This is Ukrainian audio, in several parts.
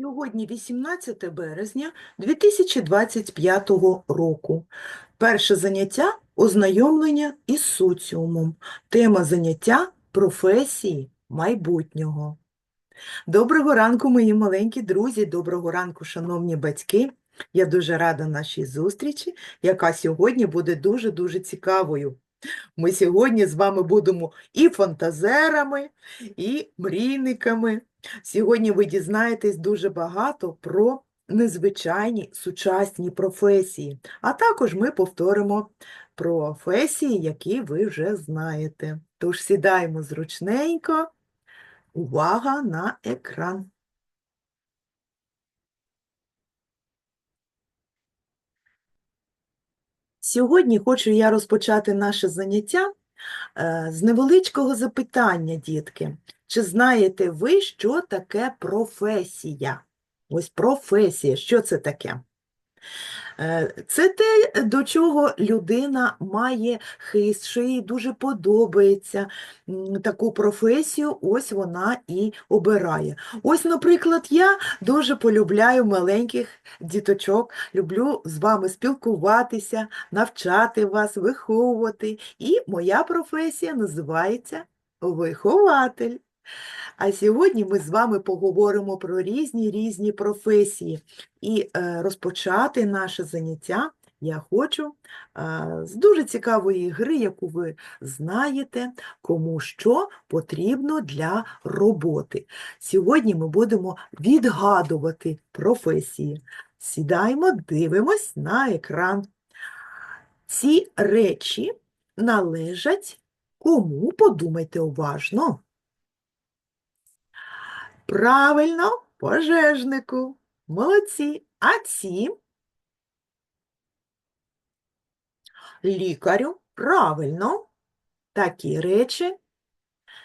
Сьогодні 18 березня 2025 року. Перше заняття ознайомлення із соціумом. Тема заняття професії майбутнього. Доброго ранку, мої маленькі друзі, доброго ранку, шановні батьки. Я дуже рада нашій зустрічі, яка сьогодні буде дуже-дуже цікавою. Ми сьогодні з вами будемо і фантазерами, і мрійниками. Сьогодні ви дізнаєтесь дуже багато про незвичайні сучасні професії, а також ми повторимо професії, які ви вже знаєте. Тож сідаємо зручненько. Увага на екран. Сьогодні хочу я розпочати наше заняття е, з невеличкого запитання, дітки. Чи знаєте ви, що таке професія? Ось професія, що це таке? Е, Це те, до чого людина має хист, що їй дуже подобається таку професію, ось вона і обирає. Ось, наприклад, я дуже полюбляю маленьких діточок, люблю з вами спілкуватися, навчати вас, виховувати. І моя професія називається вихователь. А сьогодні ми з вами поговоримо про різні різні професії. І е, розпочати наше заняття я хочу е, з дуже цікавої гри, яку ви знаєте, кому що потрібно для роботи. Сьогодні ми будемо відгадувати професії. Сідаємо, дивимось на екран. Ці речі належать кому? Подумайте уважно. Правильно, пожежнику. Молодці. А ці? Лікарю. Правильно. Такі речі,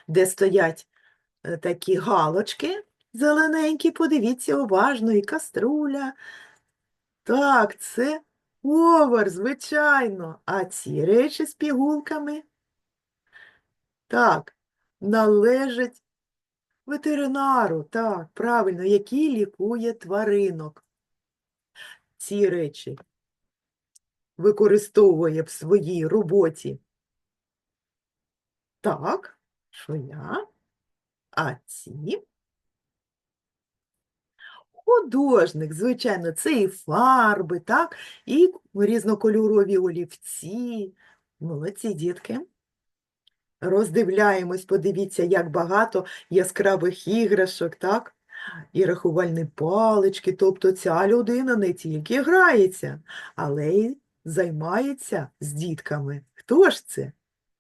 де стоять е, такі галочки зелененькі, подивіться уважно, і каструля. Так, це повар, звичайно. А ці речі з пігулками? Так, належать Ветеринару, так, правильно, який лікує тваринок. Ці речі використовує в своїй роботі. Так, швея. А ці художник, звичайно, це і фарби, так, і різнокольорові олівці. Молодці, дітки. Роздивляємось, подивіться, як багато яскравих іграшок, так? І рахувальні палички. Тобто ця людина не тільки грається, але й займається з дітками. Хто ж це?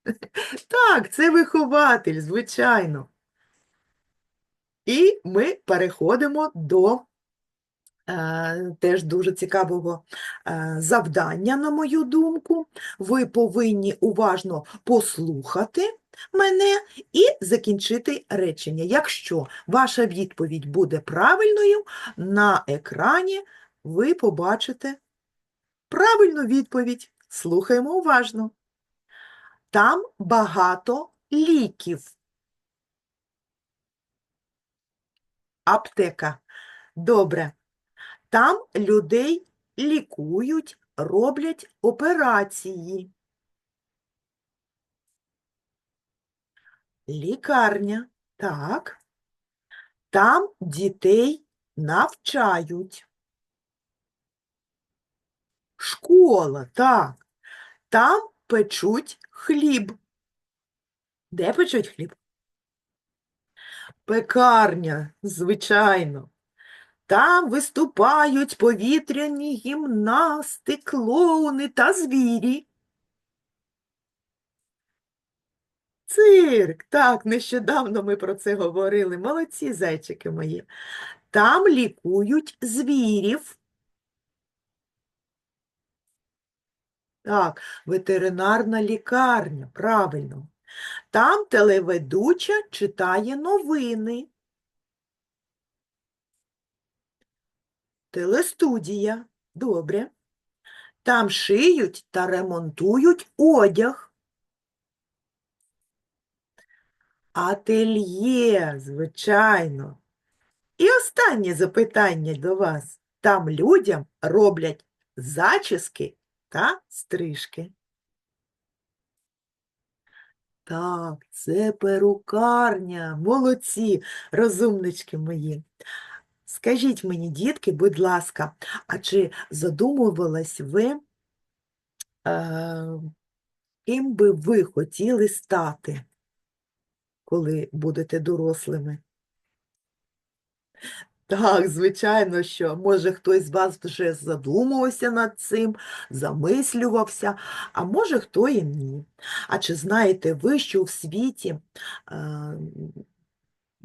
Так, це вихователь, звичайно. І ми переходимо до теж дуже цікавого е, завдання, на мою думку. Ви повинні уважно послухати мене і закінчити речення. Якщо ваша відповідь буде правильною, на екрані ви побачите правильну відповідь. Слухаємо уважно. Там багато ліків. Аптека. Добре. Там людей лікують, роблять операції. Лікарня. Так. Там дітей навчають. Школа, так. Там печуть хліб. Де печуть хліб? Пекарня, звичайно. Там виступають повітряні гімнасти, клоуни та звірі. Цирк, так, нещодавно ми про це говорили. Молодці, зайчики мої. Там лікують звірів. Так, ветеринарна лікарня, правильно. Там телеведуча читає новини. Телестудія. Добре. Там шиють та ремонтують одяг. Ательє, звичайно. І останнє запитання до вас. Там людям роблять зачіски та стрижки. Так, це перукарня. Молодці, розумнички мої. Скажіть мені, дітки, будь ласка, а чи задумувались ви, е, ким би ви хотіли стати, коли будете дорослими? Так, звичайно, що може хтось з вас вже задумувався над цим, замислювався, а може хто і ні. А чи знаєте ви, що в світі е,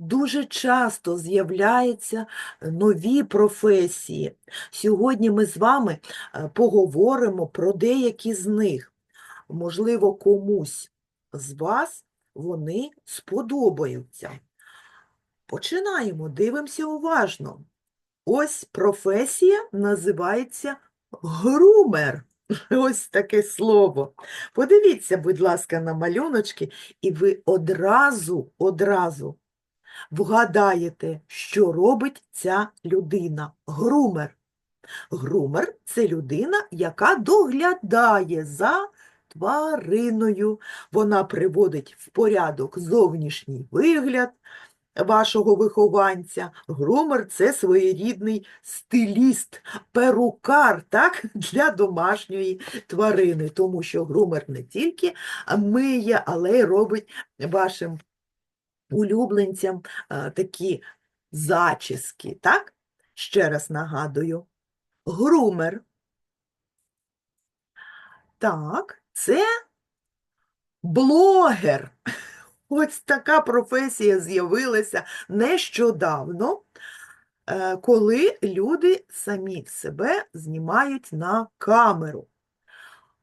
дуже часто з'являються нові професії? Сьогодні ми з вами е, поговоримо про деякі з них. Можливо, комусь з вас вони сподобаються. Починаємо, дивимося уважно. Ось професія називається грумер. Ось таке слово. Подивіться, будь ласка, на малюночки, і ви одразу, одразу вгадаєте, що робить ця людина. Грумер. Грумер це людина, яка доглядає за твариною. Вона приводить в порядок зовнішній вигляд вашого вихованця. Грумер це своєрідний стиліст, перукар так, для домашньої тварини, тому що грумер не тільки миє, але й робить вашим улюбленцям а, такі зачіски. Так? Ще раз нагадую. Грумер. Так, це блогер. Ось така професія з'явилася нещодавно, е, коли люди самі себе знімають на камеру.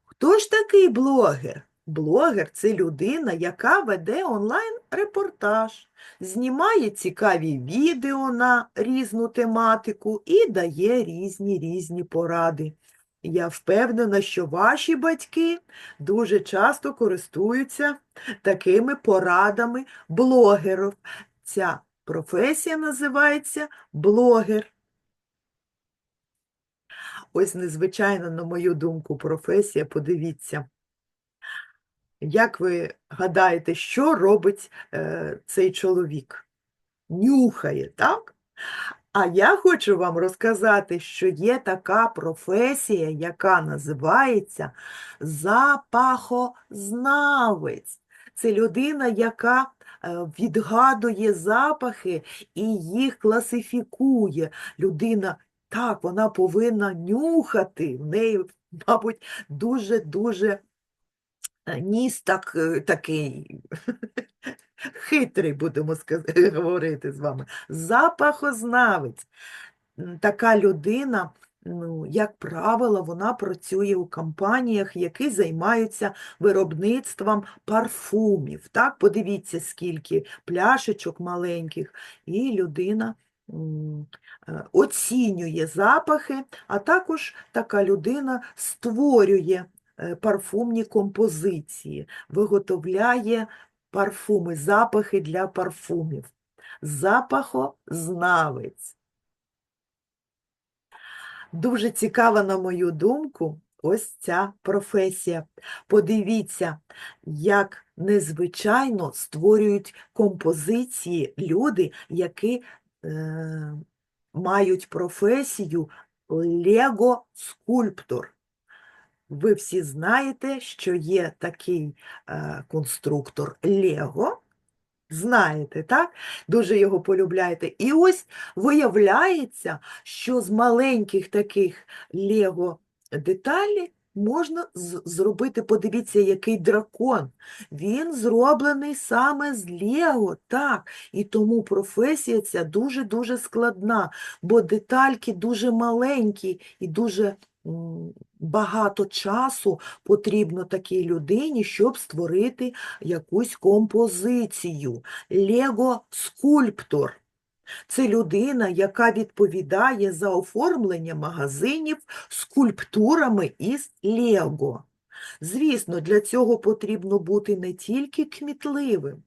Хто ж такий блогер? Блогер це людина, яка веде онлайн-репортаж, знімає цікаві відео на різну тематику і дає різні різні поради. Я впевнена, що ваші батьки дуже часто користуються такими порадами блогерів. Ця професія називається блогер. Ось незвичайна, на мою думку, професія, подивіться. Як ви гадаєте, що робить е, цей чоловік? Нюхає, так? А я хочу вам розказати, що є така професія, яка називається запахознавець. Це людина, яка е, відгадує запахи і їх класифікує. Людина, так, вона повинна нюхати, в неї, мабуть, дуже-дуже ніс так, е, такий хитрий, будемо сказ- говорити з вами. Запахознавець. Така людина, ну, як правило, вона працює у компаніях, які займаються виробництвом парфумів. Так, подивіться, скільки пляшечок маленьких, і людина е, оцінює запахи, а також така людина створює парфумні композиції, виготовляє парфуми, запахи для парфумів. Запахознавець. Дуже цікава, на мою думку, ось ця професія. Подивіться, як незвичайно створюють композиції люди, які е, мають професію лего-скульптор. Ви всі знаєте, що є такий е, конструктор Лего. Знаєте, так? Дуже його полюбляєте. І ось виявляється, що з маленьких таких Лего деталей можна зробити, подивіться, який дракон. Він зроблений саме з Лего, так. І тому професія ця дуже-дуже складна, бо детальки дуже маленькі і дуже багато часу потрібно такій людині, щоб створити якусь композицію. Лего-скульптор. Це людина, яка відповідає за оформлення магазинів скульптурами із Лего. Звісно, для цього потрібно бути не тільки кмітливим,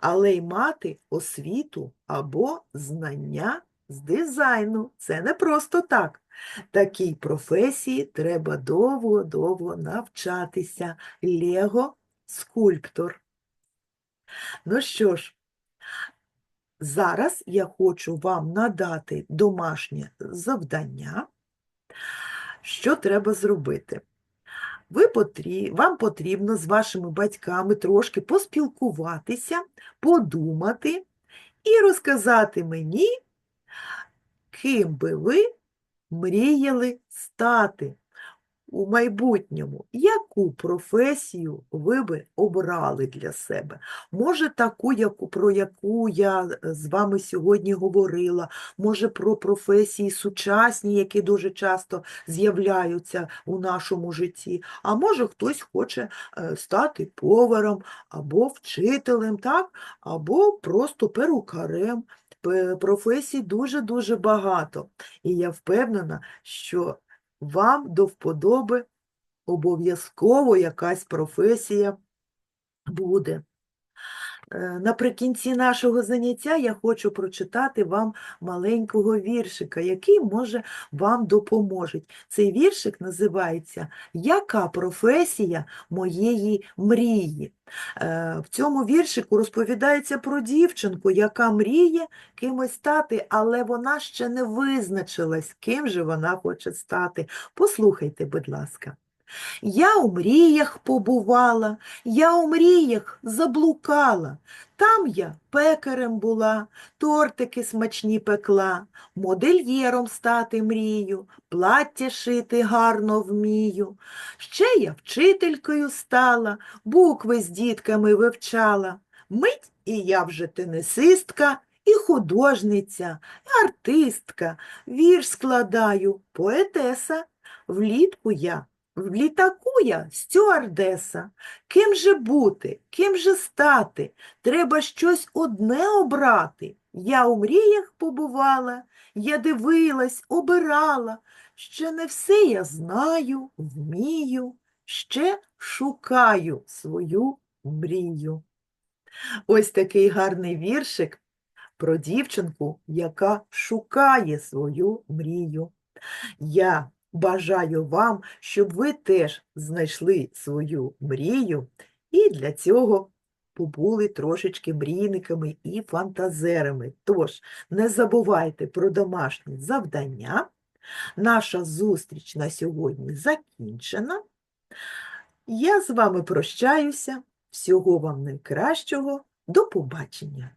але й мати освіту або знання з дизайну. Це не просто так. Такій професії треба довго-довго навчатися. Лего скульптор. Ну що ж, зараз я хочу вам надати домашнє завдання, що треба зробити. Ви потрі... Вам потрібно з вашими батьками трошки поспілкуватися, подумати і розказати мені, ким би ви мріяли стати у майбутньому, яку професію ви би обрали для себе? Може, таку, яку, про яку я е, з вами сьогодні говорила, може, про професії сучасні, які дуже часто з'являються у нашому житті, а може, хтось хоче е, стати поваром або вчителем, так? або просто перукарем. Професій дуже-дуже багато. І я впевнена, що вам до вподоби обов'язково якась професія буде. Е, Наприкінці нашого заняття я хочу прочитати вам маленького віршика, який може вам допоможе. Цей віршик називається Яка професія моєї мрії? Е, В цьому віршику розповідається про дівчинку, яка мріє кимось стати, але вона ще не визначилась, ким же вона хоче стати. Послухайте, будь ласка. Я у мріях побувала, я у мріях заблукала. Там я пекарем була, тортики смачні пекла, модельєром стати мрію, плаття шити гарно вмію. Ще я вчителькою стала, букви з дітками вивчала. Мить і я вже тенісистка, і художниця, і артистка, вірш складаю, поетеса. Влітку я в літаку я стюардеса. Ким же бути, ким же стати? Треба щось одне обрати. Я у мріях побувала, я дивилась, обирала. Ще не все я знаю, вмію, ще шукаю свою мрію. Ось такий гарний віршик про дівчинку, яка шукає свою мрію. Я бажаю вам, щоб ви теж знайшли свою мрію і для цього побули трошечки мрійниками і фантазерами. Тож, не забувайте про домашні завдання. Наша зустріч на сьогодні закінчена. Я з вами прощаюся. Всього вам найкращого. До побачення!